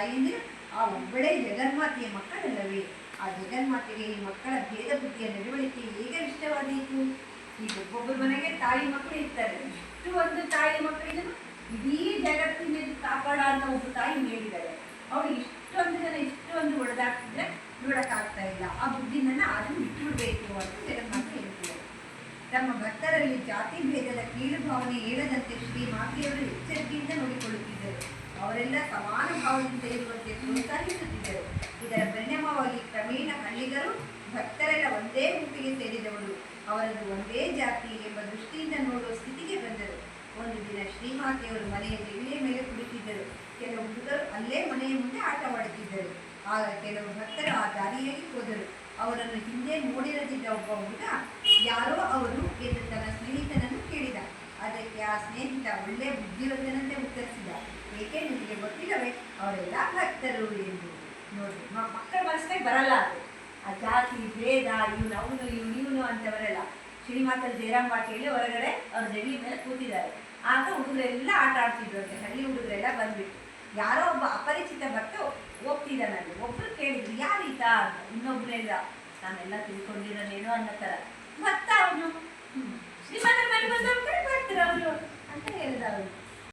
ತಾಯಿಯಂದಿರು ಆ ಒಬ್ಬಳೇ ಜಗನ್ಮಾತೆಯ ಮಕ್ಕಳಲ್ಲವೇ? ಆ ಜಗನ್ಮಾತೆಗೆ ಈ ಮಕ್ಕಳ ಭೇದ ಬುದ್ಧಿಯ ನಡವಳಿಕೆ ಹೇಗೆ ಇಷ್ಟವಾದೀತು? ಈಗ ಒಬ್ಬೊಬ್ಬರ ಮನೆಗೆ ತಾಯಿ ಮಕ್ಕಳು ಇರ್ತಾರೆ. ಇಷ್ಟು ಒಂದು ತಾಯಿ ಮಕ್ಕಳಿಗೆ ಇಡೀ ಜಗತ್ತಿನಲ್ಲಿ ಕಾಪಾಡ ಅಂತ ಒಬ್ಬ ತಾಯಿ ಹೇಳಿದ್ದಾರೆ ಅವಳು ಇಷ್ಟೊಂದು ಜನ ಇಷ್ಟೊಂದು ಒಡೆದಾಕ್ತಿದ್ರೆ ನೋಡೋಕ್ಕಾಗ್ತಾ ಇಲ್ಲ. ಆ ಬುದ್ಧಿನನ್ನ ಅದನ್ನು ಬಿಟ್ಟುಬಿಡ್ಬೇಕು ಅಂತ ಜಗನ್ಮಾತೆ ಹೇಳ್ತಿದ್ದಾರೆ. ತಮ್ಮ ಭಕ್ತರಲ್ಲಿ ಜಾತಿ ಭೇದದ ಕೀಳು ಭಾವನೆ ಹೇಳದಂತೆ ಶ್ರೀ ನೋಡಿಕೊಳ್ಳುತ್ತಿದ್ದರು ಅವರೆಲ್ಲ ಸಮಾನ ಭಾವದಿಂದ ಇರುವಂತೆ ಪ್ರೋತ್ಸಾಹಿಸುತ್ತಿದ್ದರು ಇದರ ಪರಿಣಾಮವಾಗಿ ಕ್ರಮೇಣ ಹಳ್ಳಿಗರು ಭಕ್ತರೆಲ್ಲ ಒಂದೇ ಗುಂಪಿಗೆ ಸೇರಿದವರು ಅವರನ್ನು ಒಂದೇ ಜಾತಿ ಎಂಬ ದೃಷ್ಟಿಯಿಂದ ನೋಡುವ ಸ್ಥಿತಿಗೆ ಬಂದರು. ಒಂದು ದಿನ ಶ್ರೀಮಾತೆಯವರು ಮನೆಯ ದೇವಿಯ ಮೇಲೆ ಕುಳಿತಿದ್ದರು. ಕೆಲವು ಹುಡುಗರು ಅಲ್ಲೇ ಮನೆಯ ಮುಂದೆ ಆಟವಾಡುತ್ತಿದ್ದರು. ಆಗ ಕೆಲವು ಭಕ್ತರು ಆ ದಾರಿಯಲ್ಲಿ ಹೋದರು. ಅವರನ್ನು ಹಿಂದೆ ನೋಡಿರದಿದ್ದ ಒಬ್ಬ ಹುಡುಗ, ಯಾರೋ ಅವರು? ಎಂದು ತನ್ನ ಸ್ನೇಹಿತನನ್ನು ಕೇಳಿದ. ಅದಕ್ಕೆ ಆ ಸ್ನೇಹಿತ ಒಳ್ಳೆ ಬುದ್ಧಿವಂತನಂತೆ ಉತ್ತರಿಸಿದ. ಏಕೆ ನಿಮಗೆ ಗೊತ್ತಿಲ್ಲವೇ? ಅವರೆಲ್ಲ ಭಕ್ತರು ಎಂದು. ನೋಡಿ ಮಕ್ಕಳ ಮನಸ್ಸಿಗೆ ಬರಲ್ಲ ಅದು. ಆ ಜಾತಿ, ಭೇದ, ಇವನು, ಅವನು, ಇವನು ಇವನು ಅಂತವರೆಲ್ಲ. ಶ್ರೀಮಾತಲ್ಲಿ ಜಯರಾಮ್ ಪಾಟೀಲ್ ಹೊರಗಡೆ ಅವ್ರ ಜಗಲಿ ಮೇಲೆ ಕೂತಿದ್ದಾರೆ. ಆಗ ಹುಡುಗರೆಲ್ಲ ಆಟ ಆಡ್ತಿದ್ರು ಅಂತ ಹಳ್ಳಿ ಹುಡುಗರೆಲ್ಲ ಬಂದ್ಬಿಟ್ಟು ಯಾರೋ ಒಬ್ಬ ಅಪರಿಚಿತ ಭಕ್ತ ಹೋಗ್ತಿದ್ದಾನಲ್ಲಿ ಒಬ್ರು ಕೇಳಿದ್ರು, ಯಾರೀತ? ಅಂತ. ಇನ್ನೊಬ್ರೇ ಇಲ್ಲ ನಾನೆಲ್ಲ ತಿಳ್ಕೊಂಡಿರೋನೇನೋ ಅನ್ನೋ ಥರ. ಭಕ್ತ